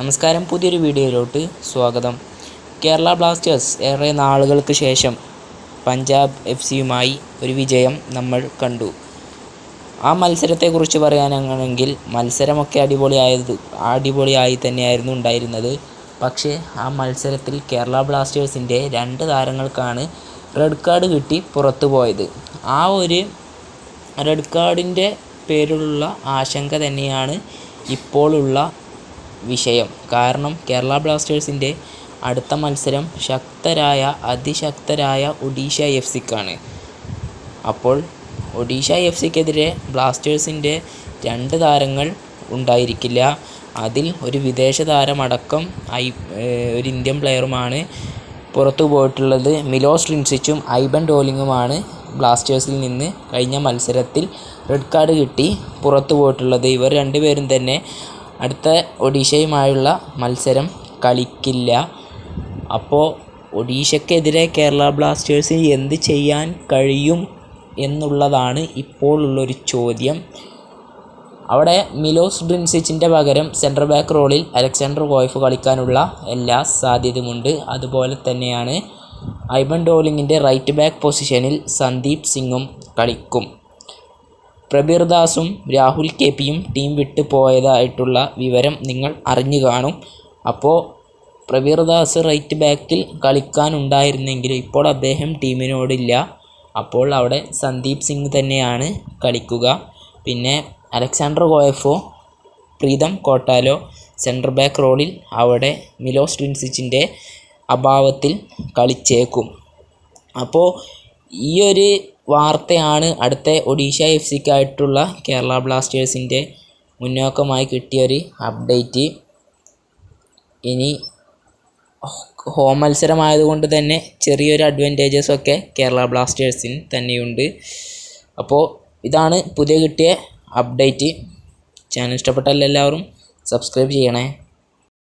നമസ്കാരം. പുതിയൊരു വീഡിയോയിലോട്ട് സ്വാഗതം. കേരള ബ്ലാസ്റ്റേഴ്സ് ഏറെ നാളുകൾക്ക് ശേഷം പഞ്ചാബ് എഫ് സിയുമായി ഒരു വിജയം നമ്മൾ കണ്ടു. ആ മത്സരത്തെക്കുറിച്ച് പറയാനാണെങ്കിൽ മത്സരമൊക്കെ അടിപൊളിയായത് അടിപൊളിയായി തന്നെയായിരുന്നു ഉണ്ടായിരുന്നത്. പക്ഷേ ആ മത്സരത്തിൽ കേരള ബ്ലാസ്റ്റേഴ്സിന്റെ രണ്ട് താരങ്ങൾക്കാണ് റെഡ് കാർഡ് കിട്ടി പുറത്തു പോയത് ആ ഒരു റെഡ് കാർഡിന്റെ പേരിലുള്ള ആശങ്ക തന്നെയാണ് ഇപ്പോഴുള്ള വിഷയം. കാരണം കേരള ബ്ലാസ്റ്റേഴ്സിന്റെ അടുത്ത മത്സരം ശക്തരായ അതിശക്തരായ ഒഡീഷ എഫ് സിക്കാണ് അപ്പോൾ ഒഡീഷ എഫ് സിക്കെതിരെ ബ്ലാസ്റ്റേഴ്സിന്റെ രണ്ട് താരങ്ങൾ ഉണ്ടായിരിക്കില്ല. അതിൽ ഒരു വിദേശ താരമടക്കം ഐ ഒരു ഇന്ത്യൻ പ്ലെയറുമാണ് പുറത്തു പോയിട്ടുള്ളത്. മിലോസ് ട്രിൻസിച്ചും ഐബൻ ഡോലിങ്ങുമാണ് ബ്ലാസ്റ്റേഴ്സിൽ നിന്ന് കഴിഞ്ഞ മത്സരത്തിൽ റെഡ് കാർഡ് കിട്ടി പുറത്തു പോയിട്ടുള്ളത്. ഇവർ രണ്ടുപേരും തന്നെ അടുത്ത ഒഡീഷയുമായുള്ള മത്സരം കളിക്കില്ല. അപ്പോൾ ഒഡീഷയ്ക്കെതിരെ കേരള ബ്ലാസ്റ്റേഴ്സിന് എന്ത് ചെയ്യാൻ കഴിയും എന്നുള്ളതാണ് ഇപ്പോൾ ഉള്ളൊരു ചോദ്യം. അവിടെ മിലോസ് ഡ്രിൻസിച്ചിന്റെ പകരം സെൻട്രൽ ബാക്ക് റോളിൽ അലക്സാണ്ടർ കോയ്ഫ് കളിക്കാനുള്ള എല്ലാ സാധ്യതയുമുണ്ട്. അതുപോലെ തന്നെയാണ് ഐബൻ ഡോലിങ്ങിന്റെ റൈറ്റ് ബാക്ക് പൊസിഷനിൽ സന്ദീപ് സിംഗും കളിക്കും. പ്രബീർ ദാസും രാഹുൽ കെ പിയും ടീം വിട്ടു പോയതായിട്ടുള്ള വിവരം നിങ്ങൾ അറിഞ്ഞു കാണും. അപ്പോൾ പ്രബീർദാസ് റൈറ്റ് ബാക്കിൽ കളിക്കാനുണ്ടായിരുന്നെങ്കിൽ ഇപ്പോൾ അദ്ദേഹം ടീമിനോടില്ല. അപ്പോൾ അവിടെ സന്ദീപ് സിംഗ് തന്നെയാണ് കളിക്കുക. പിന്നെ അലക്സാണ്ടർ ഗോയഫോ പ്രീതം കോട്ടാലോ സെന്റർ ബാക്ക് റോളിൽ അവിടെ മിലോസ് ട്വിൻസിച്ചിന്റെ അഭാവത്തിൽ കളിച്ചേക്കും. അപ്പോൾ ഈ ഒരു വാർത്തയാണ് അടുത്ത ഒഡീഷ എഫ് സിക്കായിട്ടുള്ള കേരള ബ്ലാസ്റ്റേഴ്സിന്റെ മുന്നോക്കമായി കിട്ടിയൊരു അപ്ഡേറ്റ്. ഇനി ഹോം മത്സരമായതുകൊണ്ട് തന്നെ ചെറിയൊരു അഡ്വാന്റേജസ് ഒക്കെ കേരള ബ്ലാസ്റ്റേഴ്സിന് തന്നെയുണ്ട്. അപ്പോൾ ഇതാണ് പുതിയ കിട്ടിയ അപ്ഡേറ്റ്. ചാനൽ ഇഷ്ടപ്പെട്ടാൽ എല്ലാവരും സബ്സ്ക്രൈബ് ചെയ്യണേ.